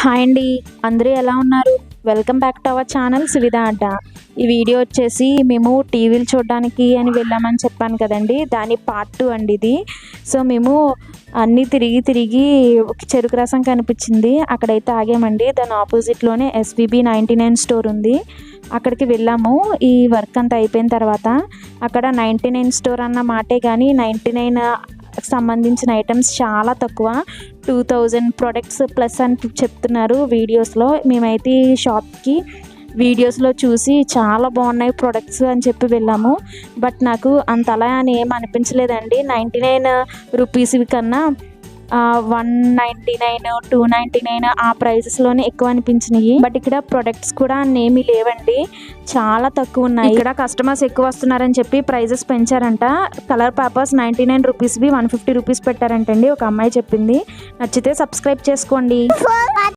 Hi అండి. అందరూ ఎలా ఉన్నారు? Welcome back to our channel Suvidha Adda ఈ వీడియో వచ్చేసి మేము టీవీలు చూడడానికి అని వెళ్ళామని చెప్పాను కదండి. దాని పార్ట్ టూ అండి ఇది. సో మేము అన్నీ తిరిగి తిరిగి చెరుకు రసం కనిపించింది. అక్కడైతే ఆగామండి. దాని ఆపోజిట్లోనే ఎస్బీబీ నైంటీ నైన్ స్టోర్ ఉంది. అక్కడికి వెళ్ళాము. ఈ వర్క్ అంతా అయిపోయిన తర్వాత అక్కడ నైంటీ నైన్ స్టోర్ అన్న మాటే కానీ నైంటీ నైన్ సంబంధించిన ఐటమ్స్ చాలా తక్కువ. టూ థౌజండ్ ప్రొడక్ట్స్ ప్లస్ అని చెప్తున్నారు వీడియోస్లో మేమైతే ఈ షాప్కి వీడియోస్లో చూసి చాలా బాగున్నాయి ప్రొడక్ట్స్ అని చెప్పి వెళ్ళాము. బట్ నాకు అంతలా అని ఏం అనిపించలేదండి. నైంటీ నైన్ రూపీస్ కన్నా one ninety nine two ninety nine ఆ ప్రైసెస్లోనే ఎక్కువ అనిపించినాయి బట్ ఇక్కడ ప్రొడక్ట్స్ కూడా అన్నేమీ లేవండి. చాలా తక్కువ ఉన్నాయి ఇక్కడ కస్టమర్స్ ఎక్కువ వస్తున్నారని చెప్పి ప్రైజెస్ పెంచారంట. కలర్ పేపర్స్ నైంటీ నైన్ రూపీస్వి వన్ ఫిఫ్టీ రూపీస్ పెట్టారంటండి. ఒక అమ్మాయి చెప్పింది. నచ్చితే సబ్స్క్రైబ్ చేసుకోండి.